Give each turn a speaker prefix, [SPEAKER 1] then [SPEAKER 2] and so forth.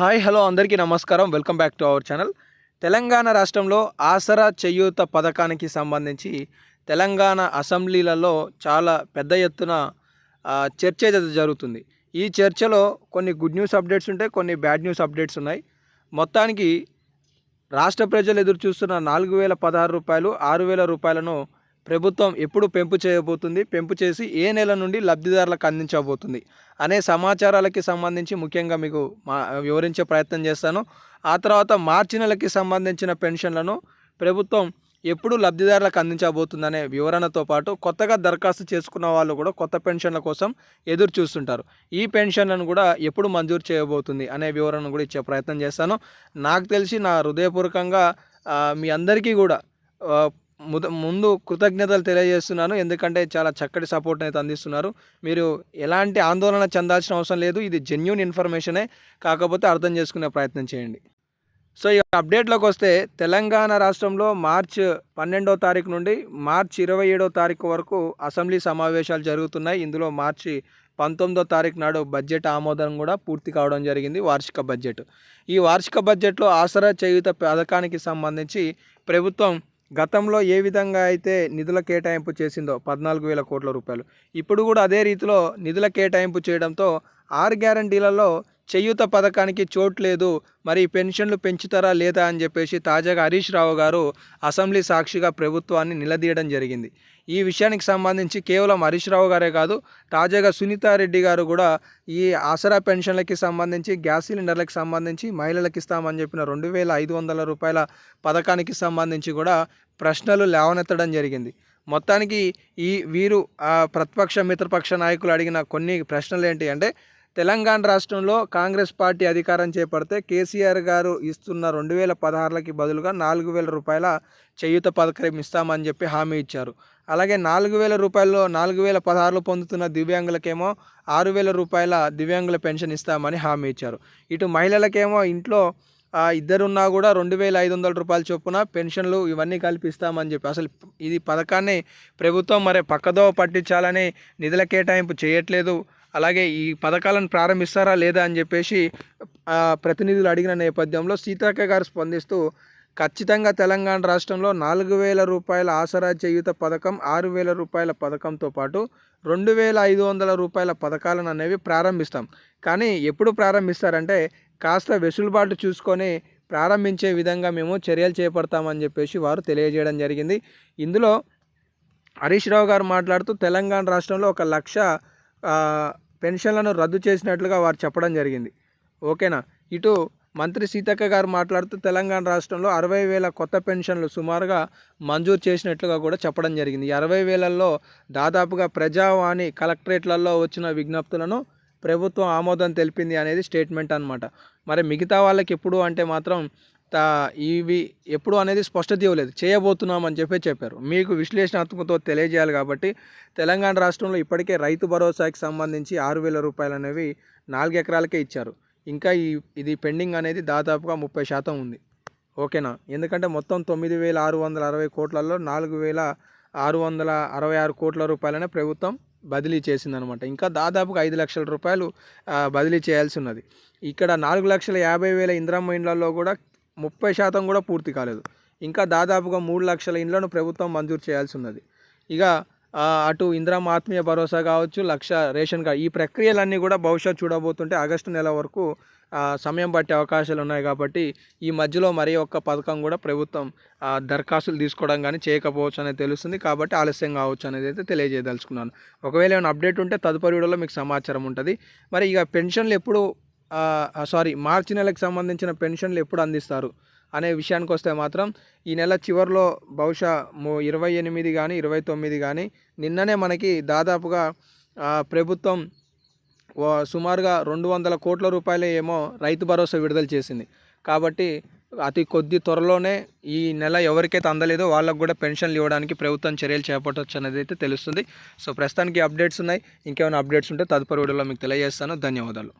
[SPEAKER 1] Hi hello అందరికీ నమస్కారం. Welcome back to our channel. Telangana రాష్ట్రంలో ఆసరా చేయూత పథకానికి సంబంధించి తెలంగాణ అసెంబ్లీలలో చాలా పెద్ద ఎత్తున చర్చ జరుగుతుంది. ఈ చర్చలో కొన్ని గుడ్ న్యూస్ అప్డేట్స్ ఉంటాయి కొన్ని బ్యాడ్ న్యూస్ అప్డేట్స్ ఉన్నాయి. మొత్తానికి రాష్ట్ర ప్రజలు ఎదురు చూస్తున్న నాలుగు వేల పదహారు రూపాయలు ఆరు వేల రూపాయలను ప్రభుత్వం ఎప్పుడు పెంపు చేయబోతుంది? పెంపు చేసి ఏ నెల నుండి లబ్ధిదారులకు అందించబోతుంది? అనే సమాచారాలకి సంబంధించి ముఖ్యంగా మీకు మా వివరించే ప్రయత్నం చేస్తాను. ఆ తర్వాత మార్చి నెలకి సంబంధించిన పెన్షన్లను ప్రభుత్వం ఎప్పుడు లబ్ధిదారులకు అందించబోతుందనే వివరణతో పాటు కొత్తగా దరఖాస్తు చేసుకున్న వాళ్ళు కూడా కొత్త పెన్షన్ల కోసం ఎదురు చూస్తుంటారు. ఈ పెన్షన్లను కూడా ఎప్పుడు మంజూరు చేయబోతుంది అనే వివరణ కూడా ఇచ్చే ప్రయత్నం చేస్తాను. నాకు తెలిసి నా హృదయపూర్వకంగా మీ అందరికీ కూడా ముద ముందు కృతజ్ఞతలు తెలియజేస్తున్నాను. ఎందుకంటే చాలా చక్కటి సపోర్ట్ అయితే అందిస్తున్నారు. మీరు ఎలాంటి ఆందోళన చెందాల్సిన అవసరం లేదు. ఇది జెన్యున్ ఇన్ఫర్మేషనే కాకపోతే అర్థం చేసుకునే ప్రయత్నం చేయండి. సో ఈ అప్డేట్లోకి వస్తే తెలంగాణ రాష్ట్రంలో మార్చ్ పన్నెండో తారీఖు నుండి మార్చ్ ఇరవై ఏడో తారీఖు వరకు అసెంబ్లీ సమావేశాలు జరుగుతున్నాయి. ఇందులో మార్చి పంతొమ్మిదో తారీఖు నాడు బడ్జెట్ ఆమోదం కూడా పూర్తి కావడం జరిగింది. వార్షిక బడ్జెట్. ఈ వార్షిక బడ్జెట్లో ఆసరా చేయుత పథకానికి సంబంధించి ప్రభుత్వం గతంలో ఏ విధంగా అయితే నిధుల కేటాయింపు చేసిందో పద్నాలుగు వేల కోట్ల రూపాయలు. ఇప్పుడు కూడా అదే రీతిలో నిధుల కేటాయింపు చేయడంతో ఆరు గ్యారంటీలలో చేయూత పథకానికి చోటు లేదు మరి పెన్షన్లు పెంచుతారా లేదా అని చెప్పేసి తాజాగా హరీష్ రావు గారు అసెంబ్లీ సాక్షిగా ప్రభుత్వాన్ని నిలదీయడం జరిగింది. ఈ విషయానికి సంబంధించి కేవలం హరీష్ రావు గారే కాదు తాజాగా సునీతారెడ్డి గారు కూడా ఈ ఆసరా పెన్షన్లకి సంబంధించి గ్యాస్ సిలిండర్లకు సంబంధించి మహిళలకు ఇస్తామని చెప్పిన రెండు వేల ఐదు వందల రూపాయల పథకానికి సంబంధించి కూడా ప్రశ్నలు లేవనెత్తడం జరిగింది. మొత్తానికి ఈ వీరు ప్రతిపక్ష మిత్రపక్ష నాయకులు అడిగిన కొన్ని ప్రశ్నలు ఏంటి అంటే తెలంగాణ రాష్ట్రంలో కాంగ్రెస్ పార్టీ అధికారం చేపడితే కేసీఆర్ గారు ఇస్తున్న రెండు వేల పదహారులకి బదులుగా నాలుగు వేల రూపాయల చేయూత పథకం ఇస్తామని చెప్పి హామీ ఇచ్చారు. అలాగే నాలుగు వేల రూపాయల్లో నాలుగు వేల పదహారులు పొందుతున్న దివ్యాంగులకేమో ఆరు వేల రూపాయల దివ్యాంగుల పెన్షన్ ఇస్తామని హామీ ఇచ్చారు. ఇటు మహిళలకేమో ఇంట్లో ఇద్దరున్నా కూడా రెండు వేల ఐదు వందల రూపాయల చొప్పున పెన్షన్లు ఇవన్నీ కల్పిస్తామని చెప్పి అసలు ఇది పథకాన్ని ప్రభుత్వం మరి పక్కదో పట్టించాలని నిధుల కేటాయింపు చేయట్లేదు. అలాగే ఈ పథకాలను ప్రారంభిస్తారా లేదా అని చెప్పేసి ప్రతినిధులు అడిగిన నేపథ్యంలో సీతాక్క గారు స్పందిస్తూ ఖచ్చితంగా తెలంగాణ రాష్ట్రంలో నాలుగు వేల రూపాయల ఆసరా చేయుత పథకం ఆరు వేల రూపాయల పథకంతో పాటు రెండు వేల ఐదు వందల రూపాయల పథకాలను అనేవి ప్రారంభిస్తాం. కానీ ఎప్పుడు ప్రారంభిస్తారంటే కాస్త వెసులుబాటు చూసుకొని ప్రారంభించే విధంగా మేము చర్యలు చేపడతామని చెప్పేసి వారు తెలియజేయడం జరిగింది. ఇందులో హరీష్ రావు గారు మాట్లాడుతూ తెలంగాణ రాష్ట్రంలో ఒక లక్ష పెన్షన్లను రద్దు చేసినట్లుగా వారు చెప్పడం జరిగింది. ఓకేనా? ఇటు మంత్రి సీతక్క గారు మాట్లాడుతూ తెలంగాణ రాష్ట్రంలో అరవై వేల కొత్త పెన్షన్లు సుమారుగా మంజూరు చేసినట్లుగా కూడా చెప్పడం జరిగింది. అరవై వేలల్లో దాదాపుగా ప్రజావాణి కలెక్టరేట్లలో వచ్చిన విజ్ఞప్తులను ప్రభుత్వం ఆమోదం తెలిపింది అనేది స్టేట్మెంట్ అనమాట మరి మిగతా వాళ్ళకి ఎప్పుడు అంటే మాత్రం ఇవి ఎప్పుడు అనేది స్పష్టత ఇవ్వలేదు. చేయబోతున్నామని చెప్పి చెప్పారు. మీకు విశ్లేషణాత్మకతో తెలియజేయాలి కాబట్టి తెలంగాణ రాష్ట్రంలో ఇప్పటికే రైతు భరోసాకి సంబంధించి ఆరు వేల రూపాయలు అనేవి నాలుగు ఎకరాలకే ఇచ్చారు. ఇంకా ఈ ఇది పెండింగ్ అనేది దాదాపుగా ముప్పై శాతం ఉంది. ఓకేనా? ఎందుకంటే మొత్తం తొమ్మిది వేల ఆరు వందల అరవై కోట్లలో నాలుగు వేల ఆరు వందల అరవై ఆరు కోట్ల రూపాయలనే ప్రభుత్వం బదిలీ చేసిందనమాట. ఇంకా దాదాపుగా ఐదు లక్షల రూపాయలు బదిలీ చేయాల్సి ఉన్నది. ఇక్కడ నాలుగు లక్షల యాభై వేల ఇంద్రమ్మ ఇండ్లలో కూడా ముప్పై శాతం కూడా పూర్తి కాలేదు. ఇంకా దాదాపుగా మూడు లక్షల ఇండ్లను ప్రభుత్వం మంజూరు చేయాల్సి ఉన్నది ఇక అటు ఇందిరామ ఆత్మీయ భరోసా కావచ్చు లక్ష రేషన్ కార్డు ఈ ప్రక్రియలన్నీ కూడా భవిష్యత్ చూడబోతుంటే ఆగస్టు నెల వరకు సమయం పట్టే అవకాశాలు ఉన్నాయి కాబట్టి ఈ మధ్యలో మరి ఒక్క పథకం కూడా ప్రభుత్వం దరఖాస్తులు తీసుకోవడం కానీ చేయకపోవచ్చు అనేది తెలుస్తుంది. కాబట్టి ఆలస్యం కావచ్చు అనేది అయితే తెలియజేయదలుచుకున్నాను. ఒకవేళ ఏమైనా అప్డేట్ ఉంటే తదుపరి వీడియోలో మీకు సమాచారం ఉంటుంది. మరి ఇక పెన్షన్లు ఎప్పుడు సారీ మార్చి నెలకు సంబంధించిన పెన్షన్లు ఎప్పుడు అందిస్తారు అనే విషయానికి వస్తే మాత్రం ఈ నెల చివరిలో బహుశా ఇరవై ఎనిమిది కానీ ఇరవై తొమ్మిది కానీ నిన్ననే మనకి దాదాపుగా ప్రభుత్వం సుమారుగా రెండు వందల కోట్ల రూపాయలు ఏమో రైతు భరోసా విడుదల చేసింది. కాబట్టి అతి కొద్ది త్వరలోనే ఈ నెల ఎవరికైతే అందలేదో వాళ్ళకు కూడా పెన్షన్లు ఇవ్వడానికి ప్రభుత్వం చర్యలు చేపట్టవచ్చు అనేది అయితే తెలుస్తుంది. సో ప్రస్తుతానికి అప్డేట్స్ ఉన్నాయి. ఇంకేమైనా అప్డేట్స్ ఉంటే తదుపరి వీడియోలో మీకు తెలియజేస్తాను. ధన్యవాదాలు.